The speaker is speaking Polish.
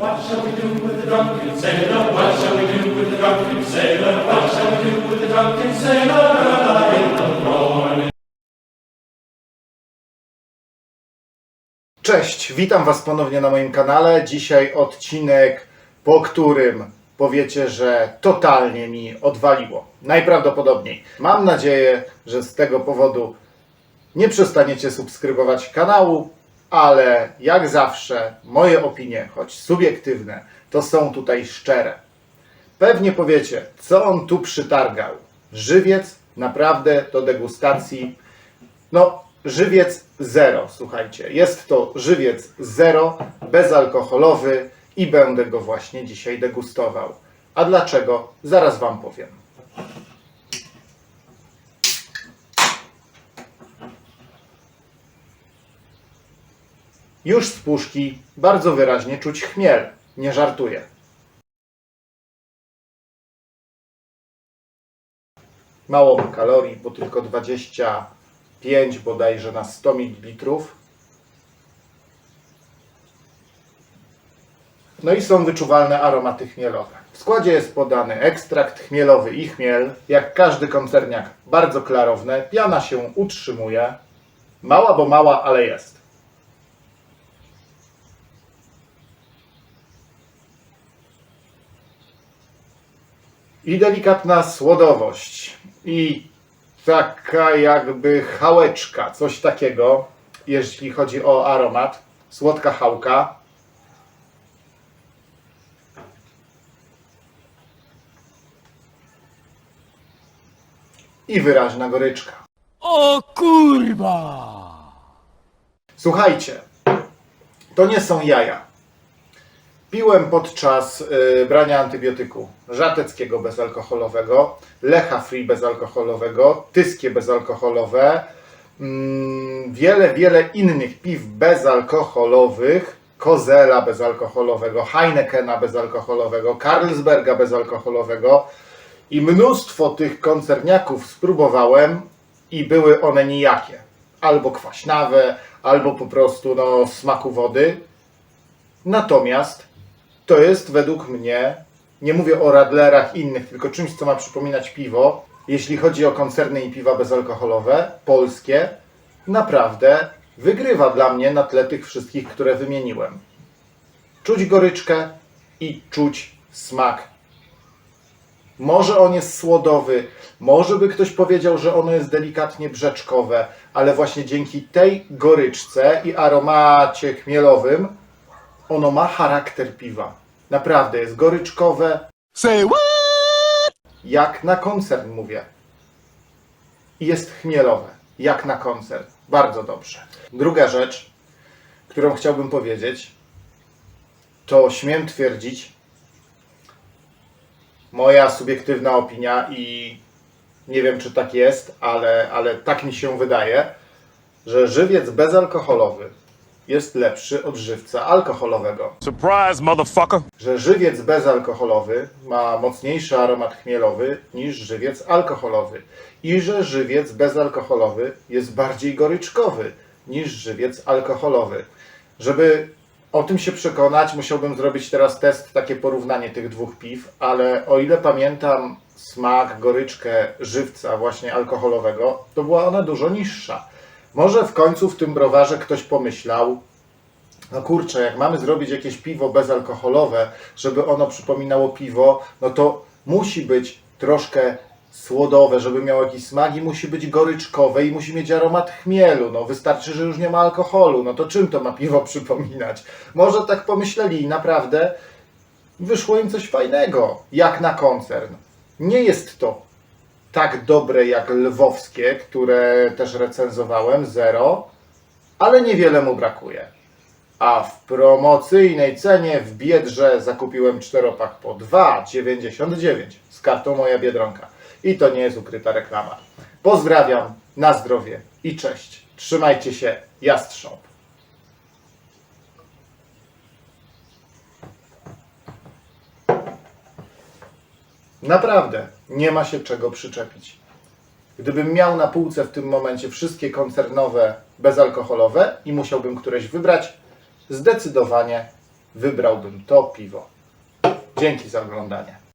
What shall we do with the drunken sailor? What shall we do with the drunken sailor? What shall we do with the drunken sailor? Cześć, witam Was ponownie na moim kanale. Dzisiaj odcinek, po którym powiecie, że totalnie mi odwaliło. Najprawdopodobniej. Mam nadzieję, że z tego powodu nie przestaniecie subskrybować kanału, ale jak zawsze moje opinie, choć subiektywne, to są tutaj szczere. Pewnie powiecie, co on tu przytargał. Żywiec naprawdę do degustacji no, żywiec zero, słuchajcie. Jest to żywiec zero, bezalkoholowy i będę go właśnie dzisiaj degustował. A dlaczego? Zaraz Wam powiem. Już z puszki bardzo wyraźnie czuć chmiel. Nie żartuję. Mało ma kalorii, bo tylko 25 bodajże na 100 ml. No i są wyczuwalne aromaty chmielowe. W składzie jest podany ekstrakt chmielowy i chmiel. Jak każdy koncerniak, bardzo klarowne. Piana się utrzymuje. Mała, bo mała, ale jest. I delikatna słodowość. I taka jakby chałeczka, coś takiego, jeśli chodzi o aromat. Słodka chałka. I wyraźna goryczka. O kurwa! Słuchajcie, to nie są jaja. Piłem podczas y, brania antybiotyku żateckiego bezalkoholowego, lecha free bezalkoholowego, tyskie bezalkoholowe, mm, wiele, wiele innych piw bezalkoholowych, Kozela bezalkoholowego, Heinekena bezalkoholowego, Carlsberga bezalkoholowego i mnóstwo tych koncerniaków spróbowałem i były one nijakie. Albo kwaśnawe, albo po prostu no, smaku wody. Natomiast to jest według mnie, nie mówię o radlerach innych, tylko czymś, co ma przypominać piwo. Jeśli chodzi o koncerny i piwa bezalkoholowe, polskie, naprawdę wygrywa dla mnie na tle tych wszystkich, które wymieniłem. Czuć goryczkę i czuć smak może on jest słodowy, może by ktoś powiedział, że ono jest delikatnie brzeczkowe, ale właśnie dzięki tej goryczce i aromacie chmielowym ono ma charakter piwa. Naprawdę jest goryczkowe, Say what? jak na koncert mówię. I jest chmielowe, jak na koncert. Bardzo dobrze. Druga rzecz, którą chciałbym powiedzieć, to śmiem twierdzić, moja subiektywna opinia i nie wiem czy tak jest, ale, ale tak mi się wydaje, że żywiec bezalkoholowy jest lepszy od żywca alkoholowego. Surprise, motherfucker! Że żywiec bezalkoholowy ma mocniejszy aromat chmielowy niż żywiec alkoholowy i że żywiec bezalkoholowy jest bardziej goryczkowy niż żywiec alkoholowy. Żeby o tym się przekonać, musiałbym zrobić teraz test, takie porównanie tych dwóch piw, ale o ile pamiętam smak, goryczkę żywca właśnie alkoholowego, to była ona dużo niższa. Może w końcu w tym browarze ktoś pomyślał, no kurczę, jak mamy zrobić jakieś piwo bezalkoholowe, żeby ono przypominało piwo, no to musi być troszkę słodowe, żeby miało jakiś smak i musi być goryczkowe i musi mieć aromat chmielu. No wystarczy, że już nie ma alkoholu. No to czym to ma piwo przypominać? Może tak pomyśleli i naprawdę wyszło im coś fajnego, jak na koncern. Nie jest to tak dobre jak lwowskie, które też recenzowałem, zero, ale niewiele mu brakuje. A w promocyjnej cenie w Biedrze zakupiłem czteropak po 2,99 z kartą Moja Biedronka. I to nie jest ukryta reklama. Pozdrawiam, na zdrowie i cześć. Trzymajcie się, jastrząb. Naprawdę, nie ma się czego przyczepić. Gdybym miał na półce w tym momencie wszystkie koncernowe bezalkoholowe i musiałbym któreś wybrać, zdecydowanie wybrałbym to piwo. Dzięki za oglądanie.